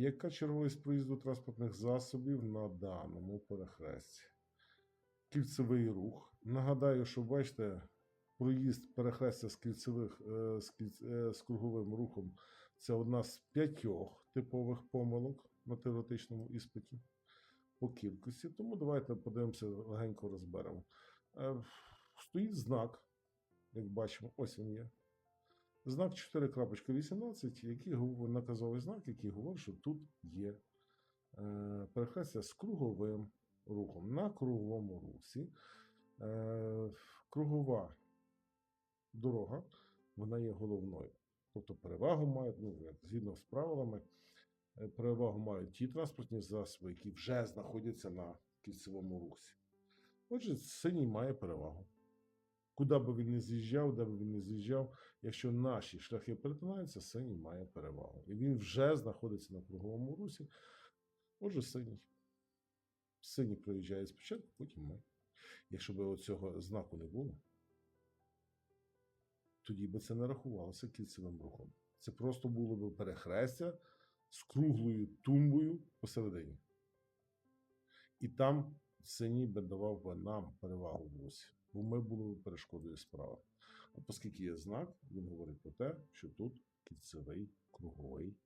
яка черговість проїзду транспортних засобів на даному перехресті? Кільцевий рух. Нагадаю, що бачите, проїзд перехрестя з кільцевих е, з, е, з круговим рухом це одна з п'ятьох типових помилок на теоретичному іспиті по кількості. Тому давайте подивимося, легенько розберемо. Е, Стоїть знак, як бачимо, ось він є. Знак 4.18, який наказовий знак, який говорить, що тут є е, перехрестя з круговим рухом. На круговому русі е, кругова дорога, вона є головною. Тобто перевагу мають, ну, згідно з правилами, е, перевагу мають ті транспортні засоби, які вже знаходяться на кільцевому русі. Отже, синій має перевагу. Куди би він не з'їжджав, де би він не з'їжджав, якщо наші шляхи перетинаються, синій має перевагу. І він вже знаходиться на круговому русі. Отже, синій. Синій проїжджає спочатку, потім ми. Якщо б цього знаку не було, тоді би це не рахувалося кільцевим рухом. Це просто було б перехрестя з круглою тумбою посередині. І там синій би давав би нам перевагу в русі, бо ми були перешкодою справи. А оскільки є знак, він говорить про те, що тут кільцевий круговий.